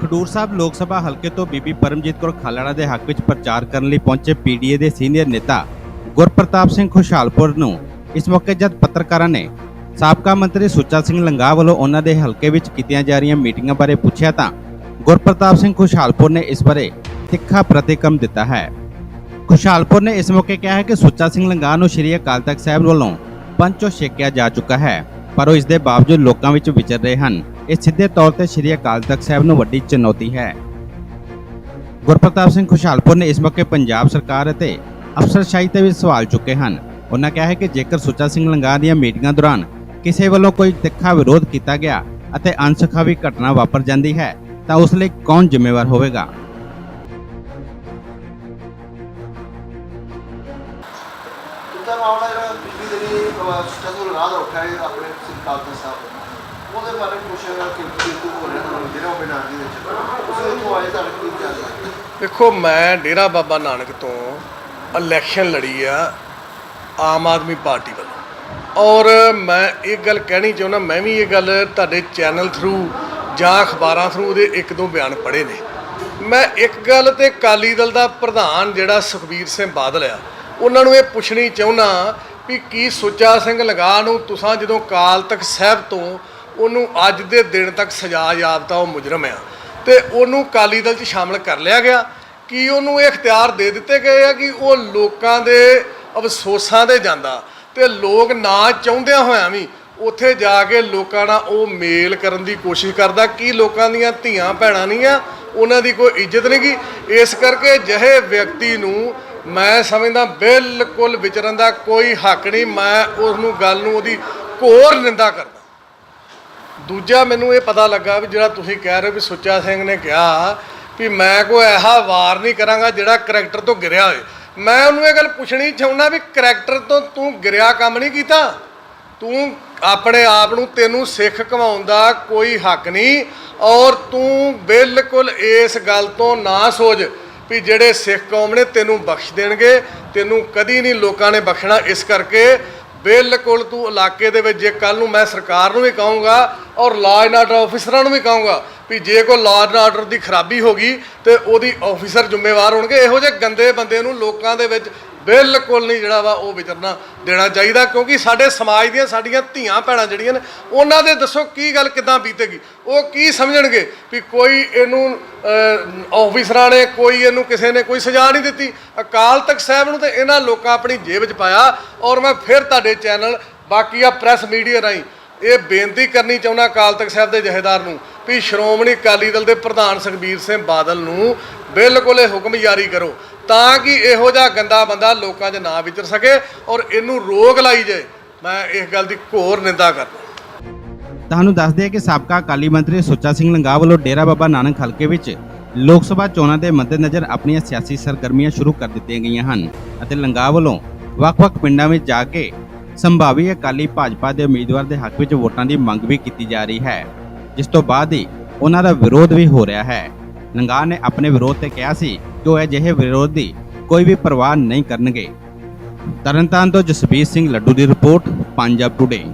ਖਡੂਰ ਸਾਹਿਬ ਲੋਕ ਸਭਾ ਹਲਕੇ ਤੋਂ ਬੀਬੀ ਪਰਮਜੀਤ ਕੌਰ ਖਾਲੜਾ ਦੇ ਹੱਕ ਵਿੱਚ ਪ੍ਰਚਾਰ ਕਰਨ ਲਈ ਪਹੁੰਚੇ ਪੀਡੀਏ ਦੇ ਸੀਨੀਅਰ ਨੇਤਾ ਗੁਰਪ੍ਰਤਾਪ ਸਿੰਘ ਖੁਸ਼ਹਾਲਪੁਰ ਨੂੰ ਇਸ ਮੌਕੇ ਜਦ ਪੱਤਰਕਾਰਾਂ ਨੇ ਸਾਬਕਾ ਮੰਤਰੀ ਸੁੱਚਾ ਸਿੰਘ ਲੰਗਾ ਵੱਲੋਂ ਉਹਨਾਂ ਦੇ ਹਲਕੇ ਵਿੱਚ ਕੀਤੀਆਂ ਜਾ ਰਹੀਆਂ ਮੀਟਿੰਗਾਂ ਬਾਰੇ ਪੁੱਛਿਆ ਤਾਂ ਗੁਰਪ੍ਰਤਾਪ ਸਿੰਘ ਖੁਸ਼ਹਾਲਪੁਰ ਨੇ ਇਸ ਬਾਰੇ ਤਿੱਖਾ ਪ੍ਰਤੀਕਰਮ ਦਿੱਤਾ ਹੈ। ਖੁਸ਼ਹਾਲਪੁਰ ਨੇ ਇਸ ਮੌਕੇ ਕਿਹਾ ਹੈ ਕਿ ਸੁੱਚਾ ਸਿੰਘ ਲੰਗਾਹ ਨੂੰ ਸ਼੍ਰੀ ਅਕਾਲ ਤਖਤ ਸਾਹਿਬ ਵੱਲੋਂ ਪੰਚੋ ਛੇਕਿਆ ਜਾ ਚੁੱਕਾ ਹੈ, ਪਰ ਉਹ ਇਸ ਦੇ ਬਾਵਜੂਦ ਲੋਕਾਂ ਵਿੱਚ ਵਿਚਰ ਰਹੇ ਹਨ। ਇਹ ਸਿੱਧੇ ਤੌਰ ਤੇ ਸ਼੍ਰੀ ਅਕਾਲ ਤਖਤ ਸਾਹਿਬ ਨੂੰ ਵੱਡੀ ਚੁਣੌਤੀ ਹੈ। ਗੁਰਪ੍ਰਤਾਪ ਸਿੰਘ ਖੁਸ਼ਹਾਲਪੁਰ ਨੇ ਇਸ ਮੌਕੇ ਪੰਜਾਬ ਸਰਕਾਰ ਅਤੇ ਅਫਸਰਸ਼ਾਹੀ ਤੇ ਵੀ ਸਵਾਲ ਚੁੱਕੇ ਹਨ। ਉਹਨਾਂ ਕਿਹਾ ਹੈ ਕਿ ਜੇਕਰ ਸੁੱਚਾ ਸਿੰਘ ਲੰਗਾਹ ਦੀਆਂ ਮੀਟਿੰਗਾਂ ਦੌਰਾਨ ਕਿਸੇ ਵੱਲੋਂ ਕੋਈ ਤਿੱਖਾ ਵਿਰੋਧ ਕੀਤਾ ਗਿਆ ਅਤੇ ਅਣਸੁਖਾਵੀ ਘਟਨਾ ਵਾਪਰ ਜਾਂਦੀ ਹੈ, ਤਾਂ ਉਸ ਲਈ ਕੌਣ ਜ਼ਿੰਮੇਵਾਰ ਹੋਵੇਗਾ? ਦੂਜਾ ਮਾਮਲਾ ਜਿਹੜਾ ਪਿਛਲੀ ਦਿਨੀ ਸਟੇਸ਼ਨ ਰਾਹ ਦਾ ਉੱਠਿਆ ਆਪਣੇ ਸਰਕਾਰ ਦੇ ਸਾਹਿਬ ਉਹਦੇ ਬਾਰੇ ਕੁਝ ਕਿੰਤੂ ਹੋ ਰਿਹਾ ਤੁਹਾਨੂੰ ਜਿਹੜਾ ਬਿਨਾਂ ਦੇ ਵਿੱਚ। ਤੁਸੀਂ ਉੱਥੋਂ ਆਏ ਤੁਹਾਡੇ ਕੀ ਚੱਲ ਰਿਹਾ ਦੇਖੋ, ਮੈਂ ਡੇਰਾ ਬਾਬਾ ਨਾਨਕ ਤੋਂ ਇਲੈਕਸ਼ਨ ਲੜੀ ਆ ਆਮ ਆਦਮੀ ਪਾਰਟੀ ਵੱਲੋਂ। ਔਰ ਮੈਂ ਇੱਕ ਗੱਲ ਕਹਿਣੀ ਚਾਹੁੰਦਾ, ਮੈਂ ਵੀ ਇਹ ਗੱਲ ਤੁਹਾਡੇ ਚੈਨਲ ਥਰੂ ਜਾਂ ਅਖਬਾਰਾਂ ਥਰੂ ਉਹਦੇ ਇੱਕ ਦੋ ਬਿਆਨ ਪੜ੍ਹੇ ਨੇ। ਮੈਂ ਇੱਕ ਗੱਲ ਤੇ ਕਾਲੀ ਦਲ ਦਾ ਪ੍ਰਧਾਨ ਜਿਹੜਾ ਸੁਖਬੀਰ ਸਿੰਘ ਬਾਦਲ ਆ, ਉਹਨਾਂ ਨੂੰ ਇਹ ਪੁੱਛਣੀ ਚਾਹੁੰਦਾ ਵੀ ਕੀ ਸੁੱਚਾ ਸਿੰਘ ਲਗਾ ਨੂੰ ਤੁਸੀਂ ਜਦੋਂ ਕਾਲ ਤੱਕ ਸਾਹਿਬ ਤੋਂ ਉਹਨੂੰ ਅੱਜ ਦੇ ਦਿਨ ਤੱਕ ਸਜ਼ਾ ਯਾਬਤਾ ਉਹ ਮੁਜਰਮ ਆ। ਤੇ ਉਹਨੂੰ ਕਾਲੀ ਦਲ 'ਚ ਸ਼ਾਮਲ ਕਰ ਲਿਆ ਗਿਆ। ਕਿ ਉਹਨੂੰ ਇਹ ਇਖਤਿਆਰ ਦੇ ਦਿੱਤੇ ਗਏ ਆ ਕਿ ਉਹ ਲੋਕਾਂ ਦੇ ਅਫਸੋਸਾਂ 'ਤੇ ਜਾਂਦਾ ਤੇ ਲੋਕ ਨਾ ਚਾਹੁੰਦਿਆਂ ਹੋਇਆਂ ਵੀ ਉੱਥੇ ਜਾ ਕੇ ਲੋਕਾਂ ਨਾਲ ਉਹ ਮੇਲ ਕਰਨ ਦੀ ਕੋਸ਼ਿਸ਼ ਕਰਦਾ? ਕੀ ਲੋਕਾਂ ਦੀਆਂ ਧੀਆਂ ਭੈਣਾਂ ਨਹੀਂ ਆ? ਉਹਨਾਂ ਦੀ ਕੋਈ ਇੱਜ਼ਤ ਨਹੀਂ ਗੀ? ਇਸ ਕਰਕੇ ਜਿਹੇ ਵਿਅਕਤੀ ਨੂੰ ਮੈਂ ਸਮਝਦਾ ਬਿਲਕੁਲ ਵਿਚਰਨ ਦਾ ਕੋਈ ਹੱਕ ਨਹੀਂ। ਮੈਂ ਉਸ ਨੂੰ ਗੱਲ ਨੂੰ ਉਹਦੀ ਘੋਰ ਨਿੰਦਾ ਕਰਦਾ। ਦੂਜਾ ਮੈਨੂੰ ਇਹ ਪਤਾ ਲੱਗਾ ਵੀ ਜਿਹੜਾ ਤੁਸੀਂ ਕਹਿ ਰਹੇ ਹੋ ਵੀ ਸੁੱਚਾ ਸਿੰਘ ਨੇ ਕਿਹਾ ਵੀ ਮੈਂ ਕੋਈ ਐਹਾ ਵਾਰ ਨਹੀਂ ਕਰਾਂਗਾ ਜਿਹੜਾ ਕਰੈਕਟਰ ਤੋਂ ਗਿਰਿਆ ਹੋਏ ਮੈਂ ਉਹਨੂੰ ਇਹ ਗੱਲ ਪੁੱਛਣੀ ਚਾਹੁੰਦਾ ਵੀ ਕਰੈਕਟਰ ਤੋਂ ਤੂੰ ਗਿਰਿਆ ਕੰਮ ਨਹੀਂ ਕੀਤਾ? ਤੂੰ ਆਪਣੇ ਆਪ ਨੂੰ ਤੈਨੂੰ ਸਿੱਖ ਕਮਾਉਣ ਦਾ ਕੋਈ ਹੱਕ ਨਹੀਂ ਔਰ ਤੂੰ ਬਿਲਕੁਲ ਇਸ ਗੱਲ ਤੋਂ ਨਾ ਸੋਚ ਵੀ ਜਿਹੜੇ ਸਿੱਖ ਕੌਮ ਨੇ ਤੈਨੂੰ ਬਖਸ਼ ਦੇਣਗੇ, ਤੈਨੂੰ ਕਦੀ ਨਹੀਂ ਲੋਕਾਂ ਨੇ ਬਖਸ਼ਣਾ। ਇਸ ਕਰਕੇ ਬਿਲਕੁਲ ਤੂੰ ਇਲਾਕੇ ਦੇ ਵਿੱਚ, ਜੇ ਕੱਲ ਨੂੰ ਮੈਂ ਸਰਕਾਰ ਨੂੰ ਵੀ ਕਹੂੰਗਾ ਔਰ ਲਾਅ ਐਂਡ ਆਰਡਰ ਆਫੀਸਰਾਂ ਨੂੰ ਵੀ ਕਹੂੰਗਾ ਵੀ ਜੇ ਕੋਈ ਲਾਅ ਐਂਡ ਆਰਡਰ ਦੀ ਖਰਾਬੀ ਹੋ ਗਈ ਤੇ ਉਹਦੀ ਆਫੀਸਰ ਜ਼ਿੰਮੇਵਾਰ ਹੋਣਗੇ। ਇਹੋ ਜਿਹੇ ਗੰਦੇ ਬੰਦੇ ਨੂੰ ਲੋਕਾਂ ਦੇ ਵਿੱਚ ਬਿਲਕੁਲ ਨਹੀਂ ਜਿਹੜਾ ਵਾ ਉਹ ਵਿਚਰਨਾ ਦੇਣਾ ਚਾਹੀਦਾ ਕਿਉਂਕਿ ਸਾਡੇ ਸਮਾਜ ਦੀਆਂ ਸਾਡੀਆਂ ਧੀਆਂ ਭੈਣਾਂ ਜਿਹੜੀਆਂ ਨੇ ਉਹਨਾਂ ਦੇ ਦੱਸੋ ਕੀ ਗੱਲ ਕਿਦਾਂ ਬੀਤੇਗੀ? ਉਹ ਕੀ ਸਮਝਣਗੇ ਵੀ ਕੋਈ ਇਹਨੂੰ ਅਹ, ਆਫੀਸਰਾਂ ਨੇ ਕੋਈ ਇਹਨੂੰ ਕਿਸੇ ਨੇ ਕੋਈ ਸਜ਼ਾ ਨਹੀਂ ਦਿੱਤੀ? ਅਕਾਲ ਤਖਤ ਸਾਹਿਬ ਨੂੰ ਤੇ ਇਹਨਾਂ ਲੋਕਾਂ ਆਪਣੀ ਜੇਬ 'ਚ ਪਾਇਆ ਔਰ ਮੈਂ ਫਿਰ ਤੁਹਾਡੇ ਚੈਨਲ ਬਾਕੀ ਆ ਪ੍ਰੈਸ ਮੀਡੀਆ ਰਾਹੀਂ ਇਹ ਬੇਨਤੀ ਕਰਨੀ ਚਾਹੁੰਦਾ ਅਕਾਲ ਤਖਤ ਸਾਹਿਬ ਦੇ ਜਹੇਦਾਰ ਨੂੰ ਵੀ ਸ਼੍ਰੋਮਣੀ ਅਕਾਲੀ ਦਲ ਦੇ ਪ੍ਰਧਾਨ ਸੁਖਬੀਰ ਸਿੰਘ ਬਾਦਲ ਨੂੰ ਬਿਲਕੁਲ ਇਹ ਹੁਕਮ ਜਾਰੀ ਕਰੋ ਤਾਂ ਕਿ ਇਹੋ ਜਿਹਾ ਗੰਦਾ ਬੰਦਾ ਲੋਕਾਂ 'ਚ ਨਾ ਵਿਚਰ ਸਕੇ ਔਰ ਇਹਨੂੰ ਰੋਕ ਲਾਈ ਜਾਏ। ਮੈਂ ਇਸ ਗੱਲ ਦੀ ਘੋਰ ਨਿੰਦਾ ਕਰਦਾ ਤੁਹਾਨੂੰ ਦੱਸ ਦਈਏ ਕਿ ਸਾਬਕਾ ਅਕਾਲੀ ਮੰਤਰੀ ਸੁੱਚਾ ਸਿੰਘ ਲੰਗਾ ਵੱਲੋਂ ਡੇਰਾ ਬਾਬਾ ਨਾਨਕ ਹਲਕੇ ਵਿੱਚ ਲੋਕ ਸਭਾ ਚੋਣਾਂ ਦੇ ਮੱਦੇਨਜ਼ਰ ਆਪਣੀਆਂ ਸਿਆਸੀ ਸਰਗਰਮੀਆਂ ਸ਼ੁਰੂ ਕਰ ਦਿੱਤੀਆਂ ਗਈਆਂ ਹਨ ਅਤੇ ਲੰਗਾ ਵੱਲੋਂ ਵੱਖ-ਵੱਖ ਪਿੰਡਾਂ ਵਿੱਚ ਜਾ ਕੇ ਸੰਭਾਵੀ ਅਕਾਲੀ ਭਾਜਪਾ ਦੇ ਉਮੀਦਵਾਰ ਦੇ ਹੱਕ ਵਿੱਚ ਵੋਟਾਂ ਦੀ ਮੰਗ ਵੀ ਕੀਤੀ ਜਾ ਰਹੀ ਹੈ, ਜਿਸ ਤੋਂ ਬਾਅਦ ਹੀ ਉਹਨਾਂ ਦਾ ਵਿਰੋਧ ਵੀ ਹੋ ਰਿਹਾ ਹੈ। ਲੰਗਾਹ ਨੇ ਆਪਣੇ ਵਿਰੋਧ ਤੇ ਕਿਹਾ ਸੀ ਕਿ ਉਹ ਅਜਿਹੇ ਵਿਰੋਧ ਦੀ ਕੋਈ ਵੀ ਪਰਵਾਹ ਨਹੀਂ ਕਰਨਗੇ। ਤਰਨਤਾਰਨ ਤੋਂ ਜਸਬੀਰ ਸਿੰਘ ਲੱਡੂ ਦੀ ਰਿਪੋਰਟ, ਪੰਜਾਬ ਟੁਡੇ